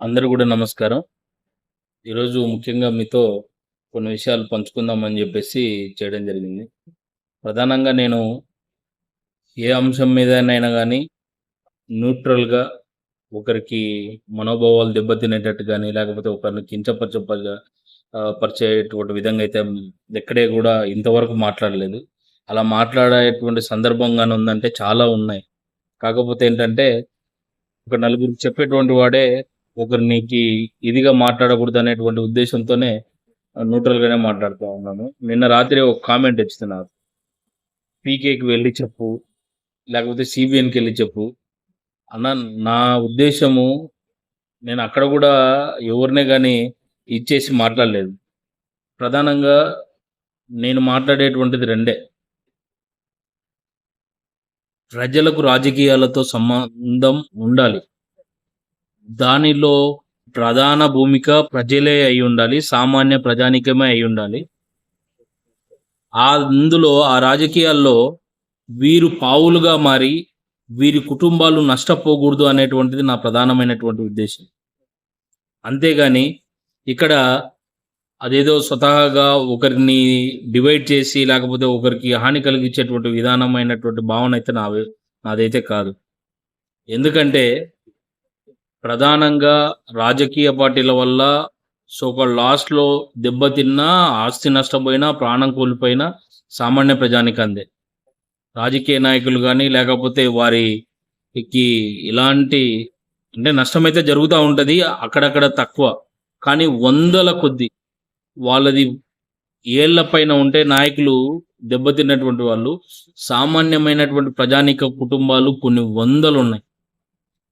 అందరూ కూడా నమస్కారం. ఈరోజు ముఖ్యంగా మీతో కొన్ని విషయాలు పంచుకుందామని చెప్పేసి చేయడం జరిగింది. ప్రధానంగా నేను ఏ అంశం మీదనైనా కానీ న్యూట్రల్‌గా ఒకరికి మనోభావాలు దెబ్బతినేటట్టు కానీ లేకపోతే ఒకరిని కించపరచపరిగా పరిచేటువంటి విధంగా అయితే ఎక్కడే కూడా ఇంతవరకు మాట్లాడలేదు. అలా మాట్లాడేటువంటి సందర్భంగానే ఉందంటే చాలా ఉన్నాయి. కాకపోతే ఏంటంటే, ఒక నలుగురికి చెప్పేటువంటి వాడే ఒకరినికి ఇదిగా మాట్లాడకూడదు అనేటువంటి ఉద్దేశంతోనే ఆహ్, న్యూట్రల్‌గానే మాట్లాడుతూ ఉన్నాను. నిన్న రాత్రి ఒక కామెంట్ వచ్చింది నాకు. పీకేకి వెళ్ళి చెప్పు, లేకపోతే సీబీఎన్‌కెళ్ళి చెప్పు. అన్న నా ఉద్దేశము నేను అక్కడ కూడా ఎవరినే కానీ ఇచ్చేసి మాట్లాడలేదు. ప్రధానంగా నేను మాట్లాడేటువంటిది రెండే. ప్రజలకు రాజకీయాలతో సంబంధం ఉండాలి. దానిలో ప్రధాన భూమిక ప్రజలే అయి ఉండాలి సామాన్య ప్రజానీకమే ఉండాలి ఆ అందులో ఆ రాజకీయాల్లో వీరు పావులుగా మారి, వీరి కుటుంబాలు నష్టపోకూడదు అనేటువంటిది నా ప్రధానమైనటువంటి ఉద్దేశం అంతేగాని ఇక్కడ అదేదో స్వతహాగా ఒకరిని డివైడ్ చేసి, లేకపోతే ఒకరికి హాని కలిగించేటువంటి విధానమైనటువంటి భావన అయితే నా నాదైతే కాదు. ఎందుకంటే ప్రధానంగా రాజకీయ పార్టీల వల్ల సో ఒక లాస్ట్‌లో దెబ్బతిన్నా, ఆస్తి నష్టపోయినా, ప్రాణం కోల్పోయినా సామాన్య ప్రజానీకందే. రాజకీయ నాయకులు కానీ లేకపోతే వారికి ఇలాంటి అంటే నష్టమైతే జరుగుతూ ఉంటుంది అక్కడక్కడ తక్కువ. కానీ వందల కొద్ది వాళ్ళది ఏళ్ళ పైన ఉంటే నాయకులు దెబ్బతిన్నటువంటి వాళ్ళు సామాన్యమైనటువంటి ప్రజానిక కుటుంబాలు కొన్ని వందలు ఉన్నాయి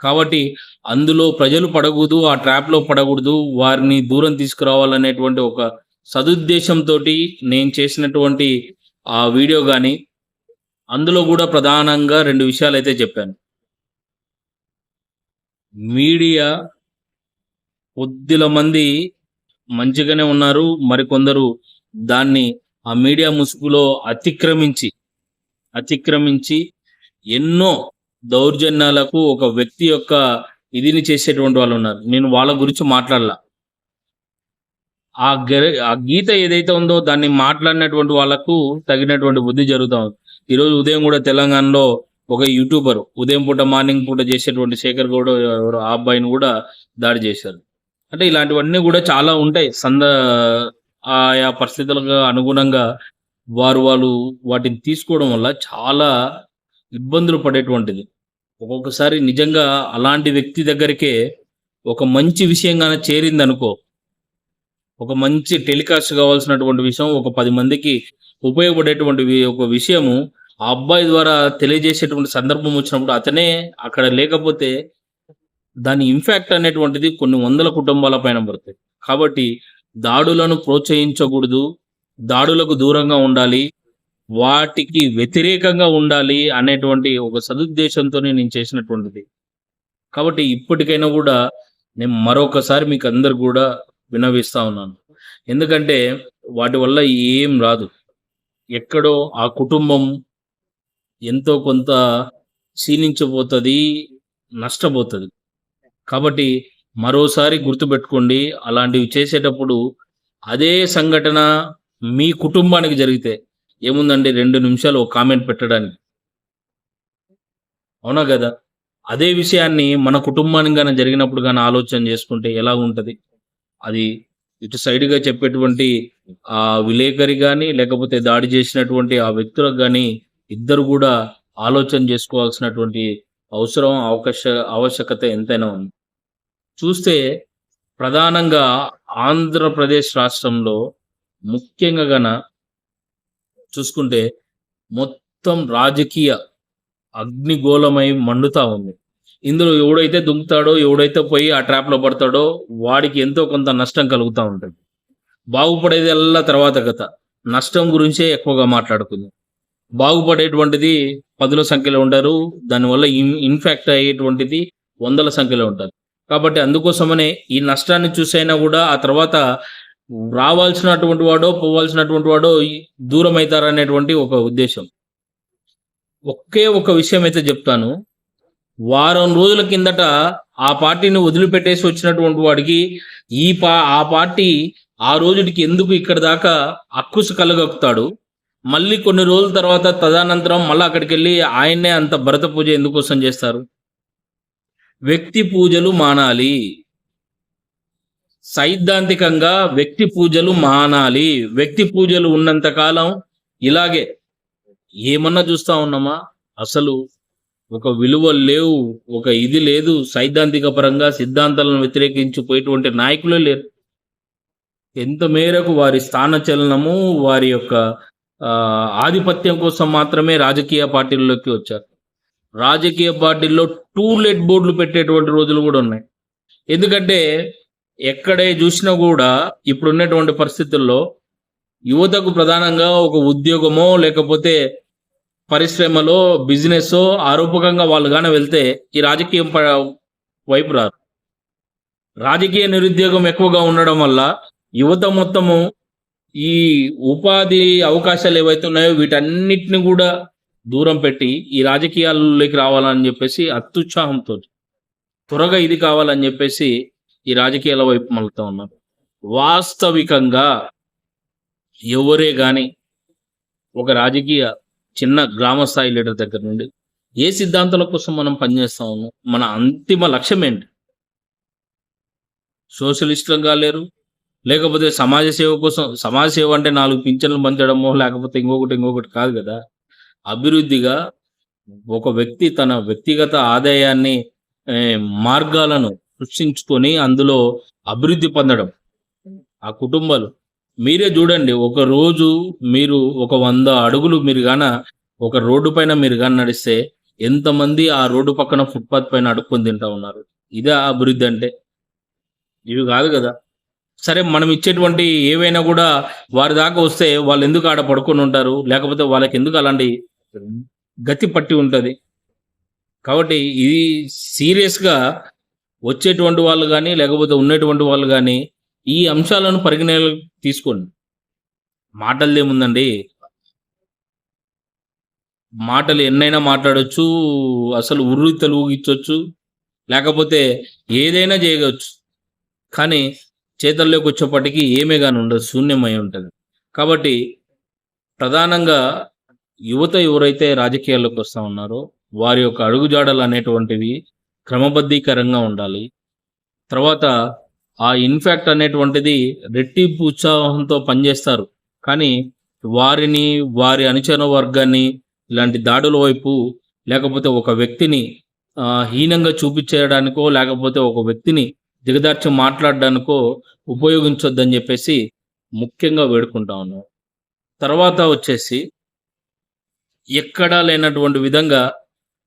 కాబట్టి అందులో ప్రజలు పడకూడదు, ఆ ట్రాప్‌లో పడకూడదు, వారిని దూరం తీసుకురావాలనేటువంటి ఒక సదుద్దేశంతోటి నేను చేసినటువంటి ఆ వీడియో కానీ అందులో కూడా ప్రధానంగా రెండు విషయాలు అయితే చెప్పాను. మీడియా కొద్దిల మంది మంచిగానే ఉన్నారు. మరికొందరు దాన్ని ఆ మీడియా ముసుగులో అతిక్రమించి, అతిక్రమించి ఎన్నో దౌర్జన్యాలకు ఒక వ్యక్తి యొక్క ఇదిని చేసేటువంటి వాళ్ళు ఉన్నారు నేను వాళ్ళ గురించి మాట్లాడలా. ఆ ఆ గీత ఏదైతే ఉందో దాన్ని మాట్లాడినటువంటి వాళ్ళకు తగినటువంటి బుద్ధి జరుగుతా ఉంది. ఈరోజు ఉదయం కూడా తెలంగాణలో ఒక యూట్యూబర్ ఉదయం పూట, మార్నింగ్ పూట చేసేటువంటి శేఖర్ గౌడ ఎవరు ఆ అబ్బాయిని కూడా దాడి చేశారు. అంటే ఇలాంటివన్నీ కూడా చాలా ఉంటాయి. సంద ఆయా పరిస్థితులకు అనుగుణంగా వారు వాళ్ళు వాటిని తీసుకోవడం వల్ల చాలా ఇబ్బందులు పడేటువంటిది. ఒక్కొక్కసారి నిజంగా అలాంటి వ్యక్తి దగ్గరికే ఒక మంచి విషయంగానే చేరింది చేరిందనుకో ఒక మంచి టెలికాస్ట్ కావాల్సినటువంటి విషయం ఒక పది మందికి ఉపయోగపడేటువంటి ఒక విషయము ఆ అబ్బాయి ద్వారా తెలియజేసేటువంటి సందర్భం వచ్చినప్పుడు అతనే అక్కడ లేకపోతే దాని ఇంపాక్ట్ అనేటువంటిది కొన్ని వందల కుటుంబాల పైన పడుతుంది కాబట్టి దాడులను ప్రోత్సహించకూడదు. దాడులకు దూరంగా ఉండాలి. వాటికి వ్యతిరేకంగా ఉండాలి అనేటువంటి ఒక సదుద్దేశంతోనే నేను చేసినటువంటిది. కాబట్టి ఇప్పటికైనా కూడా నేను మరొకసారి మీకు అందరు కూడా వినవిస్తా ఉన్నాను. ఎందుకంటే వాటి వల్ల ఏం రాదు. ఎక్కడో ఆ కుటుంబం ఎంతో కొంత క్షీణించబోతుంది నష్టపోతుంది కాబట్టి మరోసారి గుర్తుపెట్టుకోండి. అలాంటివి చేసేటప్పుడు అదే సంఘటన మీ కుటుంబానికి జరిగితే ఏముందండి రెండు నిమిషాలు ఒక కామెంట్ పెట్టడానికి. అవునా కదా అదే విషయాన్ని మన కుటుంబానికి కానీ జరిగినప్పుడు కానీ ఆలోచన చేసుకుంటే ఎలా ఉంటుంది అది ఇటు సైడ్‌గా చెప్పేటువంటి ఆ విలేకరి కానీ లేకపోతే దాడి చేసినటువంటి ఆ వ్యక్తులకు కానీ ఇద్దరు కూడా ఆలోచన చేసుకోవాల్సినటువంటి అవసరం, అవకాశ ఆవశ్యకత ఎంతైనా ఉంది. చూస్తే ప్రధానంగా ఆంధ్రప్రదేశ్ రాష్ట్రంలో ముఖ్యంగా గన చూసుకుంటే మొత్తం రాజకీయ అగ్నిగోళమై మండుతా ఉంది. ఇందులో ఎవడైతే దుంకుతాడో, ఎవడైతే పోయి ఆ ట్రాప్‌లో పడతాడో వాడికి ఎంతో కొంత నష్టం కలుగుతూ ఉంటుంది బాగుపడేది బాగుపడేదల్లా తర్వాత కథ. నష్టం గురించే ఎక్కువగా మాట్లాడుకుంది బాగుపడేటువంటిది పదుల సంఖ్యలో ఉంటారు. దానివల్ల ఇన్ ఇన్ఫెక్ట్ అయ్యేటువంటిది వందల సంఖ్యలో ఉంటారు. కాబట్టి అందుకోసమనే ఈ నష్టాన్ని చూసైనా కూడా ఆ తర్వాత రావాల్సినటువంటి వాడో, పోవాల్సినటువంటి వాడో దూరం అవుతారనేటువంటి ఒక ఉద్దేశం. ఒకే ఒక విషయం అయితే చెప్తాను. వారం రోజుల కిందట ఆ పార్టీని వదిలిపెట్టేసి వచ్చినటువంటి వాడికి ఈ పా ఆ పార్టీ ఆ రోజుకి ఎందుకు ఇక్కడ దాకా అక్కుసు కలగక్కుతాడు? మళ్ళీ కొన్ని రోజుల తర్వాత తదనంతరం మళ్ళీ అక్కడికి వెళ్ళి ఆయన్నే అంత భరత పూజ ఎందుకోసం చేస్తారు? వ్యక్తి పూజలు మానాలి. సైద్ధాంతికంగా వ్యక్తి పూజలు మానాలి. వ్యక్తి పూజలు ఉన్నంత కాలం ఇలాగే ఏమన్నా చూస్తా ఉన్నామా? అసలు ఒక విలువలు లేవు ఒక ఇది లేదు. సైద్ధాంతిక పరంగా సిద్ధాంతాలను వ్యతిరేకించిపోయేటువంటి నాయకులే లేరు. ఎంత మేరకు వారి స్థానచలనము వారి యొక్క ఆధిపత్యం కోసం మాత్రమే రాజకీయ పార్టీల్లోకి వచ్చారు. రాజకీయ పార్టీల్లో టూ లెట్ బోర్డులు పెట్టేటువంటి రోజులు కూడా ఉన్నాయి. ఎందుకంటే ఎక్కడే చూసినా కూడా ఇప్పుడు ఉన్నటువంటి పరిస్థితుల్లో యువతకు ప్రధానంగా ఒక ఉద్యోగమో లేకపోతే పరిశ్రమలో బిజినెస్ ఆరోపకంగా వాళ్ళు కానీ వెళ్తే ఈ రాజకీయం ప- వైపు రారు. రాజకీయ నిరుద్యోగం ఎక్కువగా ఉండడం వల్ల యువత మొత్తము ఈ ఉపాధి అవకాశాలు ఏవైతే ఉన్నాయో వీటన్నిటిని కూడా దూరం పెట్టి ఈ రాజకీయాల్లోకి రావాలని చెప్పేసి అత్యుత్సాహంతో త్వరగా ఇది కావాలని చెప్పేసి ఈ రాజకీయాల వైపు మలుతా ఉన్నారు వాస్తవికంగా ఎవరే కానీ ఒక రాజకీయ చిన్న గ్రామ స్థాయి లీడర్ దగ్గర నుండి ఏ సిద్ధాంతాల కోసం మనం పనిచేస్తా మన అంతిమ లక్ష్యం ఏంటి? సోషలిస్టులుగా లేరు. లేకపోతే సమాజ సేవ కోసం సమాజ సేవ అంటే నాలుగు పింఛన్లు పంచడమో లేకపోతే ఇంకొకటి ఇంకొకటి కాదు కదా. అభివృద్ధిగా ఒక వ్యక్తి తన వ్యక్తిగత ఆదాయాన్ని మార్గాలను సృష్టించుకొని అందులో అభివృద్ధి పొందడం. ఆ కుటుంబాలు. మీరే చూడండి ఒక రోజు మీరు ఒక వంద అడుగులు మీరు గాన ఒక రోడ్డు పైన మీరు గాన నడిస్తే ఎంతమంది ఆ రోడ్డు పక్కన ఫుట్పాత్ పైన అడుక్కొని తింటా ఉన్నారు? ఇదే అభివృద్ధి అంటే. ఇవి కాదు కదా. సరే మనం ఇచ్చేటువంటి ఏవైనా కూడా వారి దాకా వస్తే వాళ్ళు ఎందుకు ఆడ పడుకొని ఉంటారు? లేకపోతే వాళ్ళకి ఎందుకు అలాంటి గతి పట్టి ఉంటుంది? కాబట్టి ఇది సీరియస్గా వచ్చేటువంటి వాళ్ళు కానీ లేకపోతే ఉన్నటువంటి వాళ్ళు కానీ ఈ అంశాలను పరిగణనలు తీసుకోండి. మాటలదేముందండి మాటలు ఎన్నైనా మాట్లాడచ్చు అసలు ఉర్రు తెలుగుచ్చొచ్చు లేకపోతే ఏదైనా చేయవచ్చు కానీ చేతల్లోకి వచ్చేప్పటికీ ఏమే కానీ ఉండదు శూన్యమై ఉంటుంది. కాబట్టి ప్రధానంగా యువత ఎవరైతే రాజకీయాల్లోకి వస్తూ ఉన్నారో వారి యొక్క అడుగుజాడలు అనేటువంటివి క్రమబద్ధీకరంగా ఉండాలి. తర్వాత ఆ ఇన్ఫాక్ట్ అనేటువంటిది రెట్టింపు ఉత్సాహంతో పనిచేస్తారు. కానీ వారిని వారి అనుచర వర్గాన్ని ఇలాంటి దాడుల వైపు లేకపోతే ఒక వ్యక్తిని హీనంగా చూపించేయడానికో లేకపోతే ఒక వ్యక్తిని దిగదార్చి మాట్లాడడానికో ఉపయోగించొద్దని చెప్పేసి ముఖ్యంగా వేడుకుంటా ఉన్నాం. తర్వాత వచ్చేసి ఎక్కడా లేనటువంటి విధంగా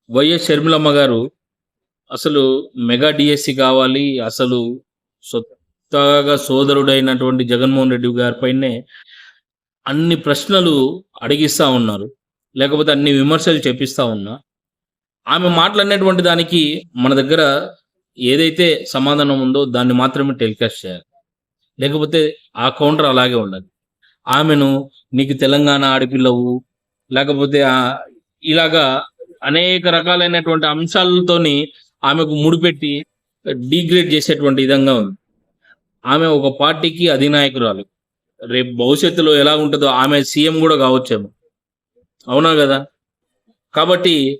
వైఎస్ షర్మిలమ్మ గారు అసలు మెగా డిఎస్సి కావాలి అసలు సొత్తగా సోదరుడైనటువంటి జగన్మోహన్ రెడ్డి గారిపైనే అన్ని ప్రశ్నలు అడిగిస్తా ఉన్నారు. లేకపోతే అన్ని విమర్శలు చెప్పిస్తూ ఉన్నా. ఆమె మాట్లాడినటువంటి దానికి మన దగ్గర ఏదైతే సమాధానం ఉందో దాన్ని మాత్రమే టెలికాస్ట్ చేయాలి. లేకపోతే ఆ కౌంటర్ అలాగే ఉండదు. ఆమెను నీకు తెలంగాణ ఆడపిల్లవు లేకపోతే ఇలాగా అనేక రకాలైనటువంటి అంశాలతోని ఆమెకు ముడిపెట్టి డిగ్రేడ్ చేసేటువంటి విధంగా ఉంది. ఆమె ఒక పార్టీకి అధినాయకురాలు. రేపు భవిష్యత్తులో ఎలా ఉంటుందో ఆమె సీఎం కూడా కావచ్చేమో. అవునా కదా? కాబట్టి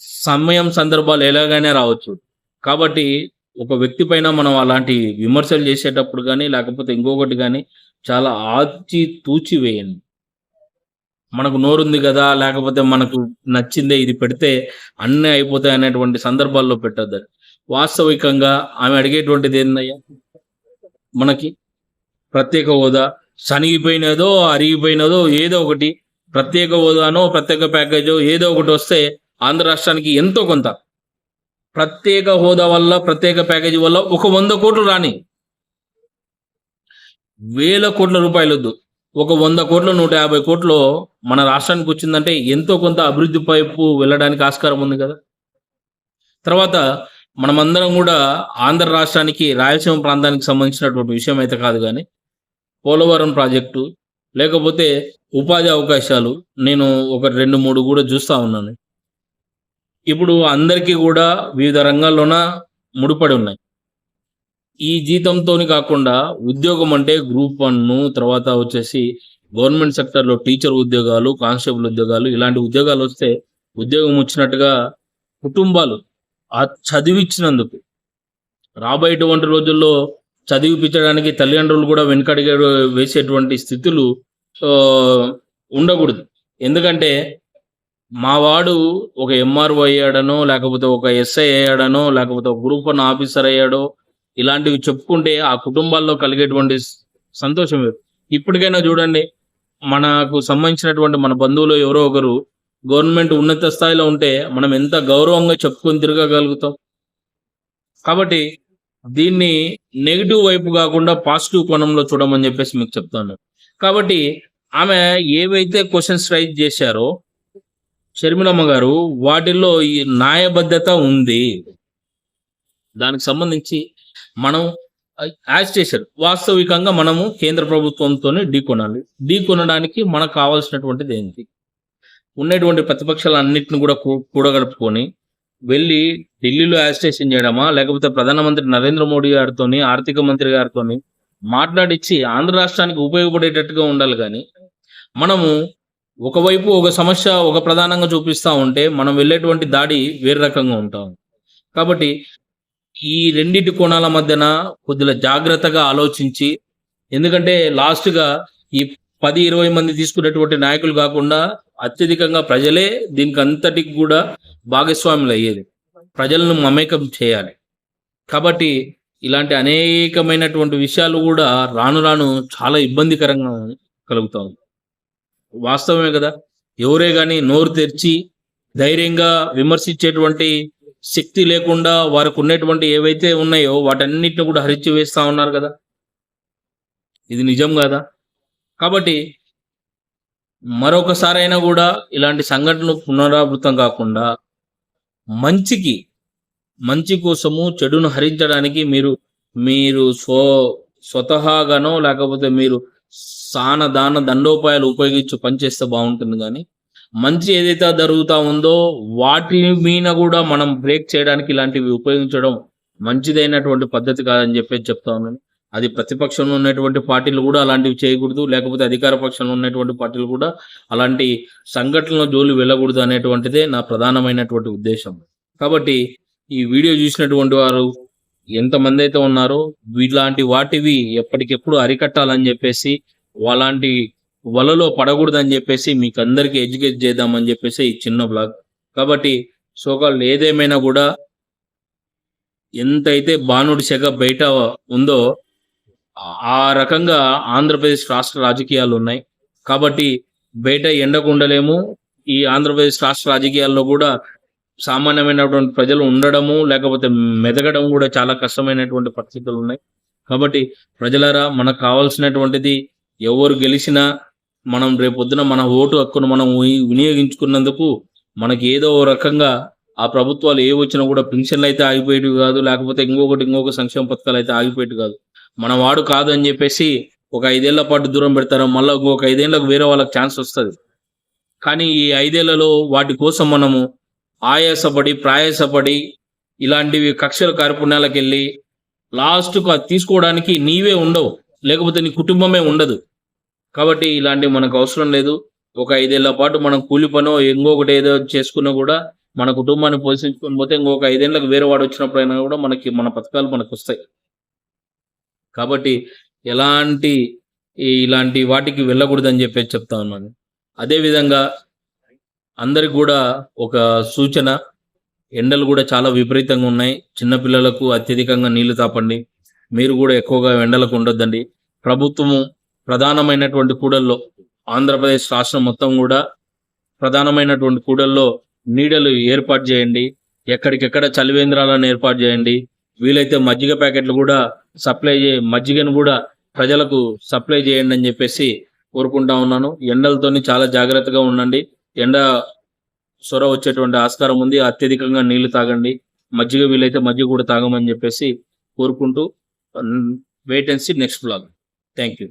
సమయం సందర్భాలు ఎలాగైనా రావచ్చు. కాబట్టి ఒక వ్యక్తి పైన మనం అలాంటి విమర్శలు చేసేటప్పుడు కానీ లేకపోతే ఇంకొకటి కానీ చాలా ఆచి తూచి వేయండి. మనకు నోరుంది కదా లేకపోతే మనకు నచ్చిందే ఇది పెడితే అన్నీ అయిపోతాయి అనేటువంటి సందర్భాల్లో పెట్టద్దు. వాస్తవికంగా ఆమె అడిగేటువంటిది ఏందయ్యా? మనకి ప్రత్యేక హోదా. సనిగిపోయినదో అరిగిపోయినదో ఏదో ఒకటి ప్రత్యేక హోదానో ప్రత్యేక ప్యాకేజో ఏదో ఒకటి వస్తే ఆంధ్ర రాష్ట్రానికి ఎంతో కొంత. ప్రత్యేక హోదా వల్ల ప్రత్యేక ప్యాకేజీ వల్ల ఒక వంద కోట్లు రాని వేల కోట్ల రూపాయలు వద్దు ఒక వంద కోట్ల నూట యాభై కోట్లు మన రాష్ట్రానికి వచ్చిందంటే ఎంతో కొంత అభివృద్ధి పైపు వెళ్ళడానికి ఆస్కారం ఉంది కదా. తర్వాత మనమందరం కూడా ఆంధ్ర రాష్ట్రానికి రాయలసీమ ప్రాంతానికి సంబంధించినటువంటి విషయం అయితే కాదు కానీ పోలవరం ప్రాజెక్టు లేకపోతే ఉపాధి అవకాశాలు నేను ఒక రెండు మూడు కూడా చూస్తూ ఉన్నాను. ఇప్పుడు అందరికీ కూడా వివిధ రంగాల్లోన ముడిపడి ఉన్నాయి. ఈ జీతంతోని కాకుండా ఉద్యోగం అంటే గ్రూప్ వన్ తర్వాత వచ్చేసి గవర్నమెంట్ సెక్టర్లో టీచర్ ఉద్యోగాలు కానిస్టేబుల్ ఉద్యోగాలు ఇలాంటి ఉద్యోగాలు వస్తే ఉద్యోగం వచ్చినట్టుగా కుటుంబాలు ఆ చదివిచ్చినందుకు. రాబోయేటువంటి రోజుల్లో చదివిపించడానికి తల్లిదండ్రులు కూడా వెనుకడిగ వేసేటువంటి స్థితులు ఉండకూడదు. ఎందుకంటే మా వాడు ఒక ఎంఆర్ఓ అయ్యాడనో లేకపోతే ఒక ఎస్ఐ అయ్యాడనో లేకపోతే ఒక గ్రూప్ వన్ ఆఫీసర్ అయ్యాడో ఇలాంటివి చెప్పుకుంటే ఆ కుటుంబాల్లో కలిగేటువంటి సంతోషం వేరు. ఇప్పటికైనా చూడండి మనకు సంబంధించినటువంటి మన బంధువులు ఎవరో ఒకరు గవర్నమెంట్ ఉన్నత స్థాయిలో ఉంటే మనం ఎంత గౌరవంగా చెప్పుకొని తిరగగలుగుతాం. కాబట్టి దీన్ని నెగిటివ్ వైపు కాకుండా పాజిటివ్ కోణంలో చూడమని చెప్పేసి మీకు చెప్తాను కాబట్టి ఆమె ఏవైతే క్వశ్చన్స్ రైజ్ చేశారో షర్మిలమ్మ గారు వాటిల్లో ఈ న్యాయబద్ధత ఉంది. దానికి సంబంధించి మనం యాజ్ చేశారు. వాస్తవికంగా మనము కేంద్ర ప్రభుత్వంతోనే ఢీ కొనాలి. ఢీ కొనడానికి మనకు కావాల్సినటువంటిది ఏంటి? ఉన్నటువంటి ప్రతిపక్షాలన్నింటిని కూడా కూడగడుపుకొని కూడగలుపుకొని వెళ్ళి ఢిల్లీలో యాజిటేషన్ చేయడమా? లేకపోతే ప్రధానమంత్రి నరేంద్ర మోడీ గారితోని ఆర్థిక మంత్రి గారితోని మాట్లాడిచ్చి ఆంధ్ర రాష్ట్రానికి ఉపయోగపడేటట్టుగా ఉండాలి కానీ మనము ఒకవైపు ఒక సమస్య ఒక ప్రధానంగా చూపిస్తా ఉంటే మనం వెళ్ళేటువంటి దాడి వేరే రకంగా ఉంటాం. కాబట్టి ఈ రెండింటి కోణాల మధ్యన కొద్దిగా జాగ్రత్తగా ఆలోచించి ఎందుకంటే లాస్ట్గా ఈ పది ఇరవై మంది తీసుకున్నటువంటి నాయకులు కాకుండా అత్యధికంగా ప్రజలే దీనికి అంతటికి కూడా భాగస్వాములు అయ్యేది. ప్రజలను మమేకం చేయాలి. కాబట్టి ఇలాంటి అనేకమైనటువంటి విషయాలు కూడా రాను రాను చాలా ఇబ్బందికరంగా కలుగుతా ఉంది వాస్తవమే కదా? ఎవరే కానీ నోరు తెరిచి ధైర్యంగా విమర్శించేటువంటి శక్తి లేకుండా వారికి ఉన్నటువంటి ఏవైతే ఉన్నాయో వాటన్నిటిని కూడా హరించి వేస్తూ ఉన్నారు కదా? ఇది నిజం కదా? కాబట్టి మరొకసారైనా కూడా ఇలాంటి సంఘటనలు పునరావృతం కాకుండా మంచికి మంచి కోసము చెడును హరించడానికి మీరు మీరు స్వ స్వతహాగానో లేకపోతే మీరు సాన దాన దండోపాయాలు ఉపయోగించి పనిచేస్తే బాగుంటుంది కానీ మంచి ఏదైతే జరుగుతూ ఉందో వాటి మీద కూడా మనం బ్రేక్ చేయడానికి ఇలాంటివి ఉపయోగించడం మంచిదైనటువంటి పద్ధతి కాదని చెప్పేసి చెప్తా ఉన్నాను. అది ప్రతిపక్షంలో ఉన్నటువంటి పార్టీలు కూడా అలాంటివి చేయకూడదు లేకపోతే అధికార పక్షంలో ఉన్నటువంటి పార్టీలు కూడా అలాంటి సంఘటనల జోలు వెళ్ళకూడదు అనేటువంటిదే నా ప్రధానమైనటువంటి ఉద్దేశం. కాబట్టి ఈ వీడియో చూసినటువంటి వారు ఎంతమంది అయితే ఉన్నారో ఇలాంటి వాటివి ఎప్పటికెప్పుడు అరికట్టాలని చెప్పేసి అలాంటి వలలో పడకూడదని చెప్పేసి మీకు అందరికీ ఎడ్యుకేట్ చేద్దామని చెప్పేసి ఈ చిన్న బ్లాగ్. కాబట్టి సోకాళ్ళు ఏదేమైనా కూడా ఎంతైతే బాణుడి శాఖ బయట ఉందో ఆ- ఆ రకంగా ఆంధ్రప్రదేశ్ రాష్ట్ర రాజకీయాలు ఉన్నాయి. కాబట్టి బయట ఎండకు ఉండలేము ఈ ఆంధ్రప్రదేశ్ రాష్ట్ర రాజకీయాల్లో కూడా సామాన్యమైనటువంటి ప్రజలు ఉండడము లేకపోతే మెదగడం కూడా చాలా కష్టమైనటువంటి పరిస్థితులు ఉన్నాయి. కాబట్టి ప్రజలారా మనకు కావాల్సినటువంటిది ఎవరు గెలిచినా మనం రేపొద్దున మన ఓటు హక్కును మనం వినియోగించుకున్నందుకు మనకి ఏదో రకంగా ఆ ప్రభుత్వాలు ఏ వచ్చినా కూడా పెన్షన్లు అయితే ఆగిపోయేవి కాదు లేకపోతే ఇంకొకటి ఇంకొక సంక్షేమ పథకాలు అయితే ఆగిపోయేవి కాదు. మన వాడు కాదు అని చెప్పేసి ఒక ఐదేళ్ళ పాటు దూరం పెడతారు మళ్ళీ ఇంకొక ఐదేళ్ళకు వేరే వాళ్ళకి ఛాన్స్ వస్తుంది. కానీ ఈ ఐదేళ్ళలో వాటి కోసం మనము ఆయాసపడి ప్రయాసపడి ఇలాంటివి కక్షల కార్పుణ్యాలకు వెళ్ళి లాస్ట్కు అది తీసుకోవడానికి నీవే ఉండవు లేకపోతే నీ కుటుంబమే ఉండదు. కాబట్టి ఇలాంటివి మనకు అవసరం లేదు. ఒక ఐదేళ్ళ పాటు మనం కూలి పనో ఇంకొకటి ఏదో చేసుకున్నా కూడా మన కుటుంబాన్ని పోషించుకొని పోతే ఇంకొక ఐదేళ్ళకి వేరే వాడు వచ్చినప్పుడైనా కూడా మనకి మన పథకాలు మనకు వస్తాయి. కాబట్టి ఎలాంటి ఇలాంటి వాటికి వెళ్ళకూడదని చెప్పేసి చెప్తా ఉన్నాను. అదేవిధంగా అందరికి కూడా ఒక సూచన. ఎండలు కూడా చాలా విపరీతంగా ఉన్నాయి. చిన్నపిల్లలకు అత్యధికంగా నీళ్ళు తాపండి. మీరు కూడా ఎక్కువగా ఎండలకు ఉండొద్దండి. ప్రభుత్వము ప్రధానమైనటువంటి కూడల్లో ఆంధ్రప్రదేశ్ రాష్ట్రం మొత్తం కూడా ప్రధానమైనటువంటి కూడల్లో నీడలు ఏర్పాటు చేయండి ఎక్కడికెక్కడ చలివేంద్రాలను ఏర్పాటు చేయండి వీలైతే మజ్జిగ ప్యాకెట్లు కూడా సప్లై చే మజ్జిగను కూడా ప్రజలకు సప్లై చేయండి అని చెప్పేసి కోరుకుంటా ఉన్నాను. ఎండలతోని చాలా జాగ్రత్తగా ఉండండి. ఎండ సొర వచ్చేటువంటి ఆస్కారం ఉంది. అత్యధికంగా నీళ్ళు తాగండి. మజ్జిగ వీలైతే మజ్జిగ కూడా తాగమని చెప్పేసి కోరుకుంటూ wait and see next blog thank you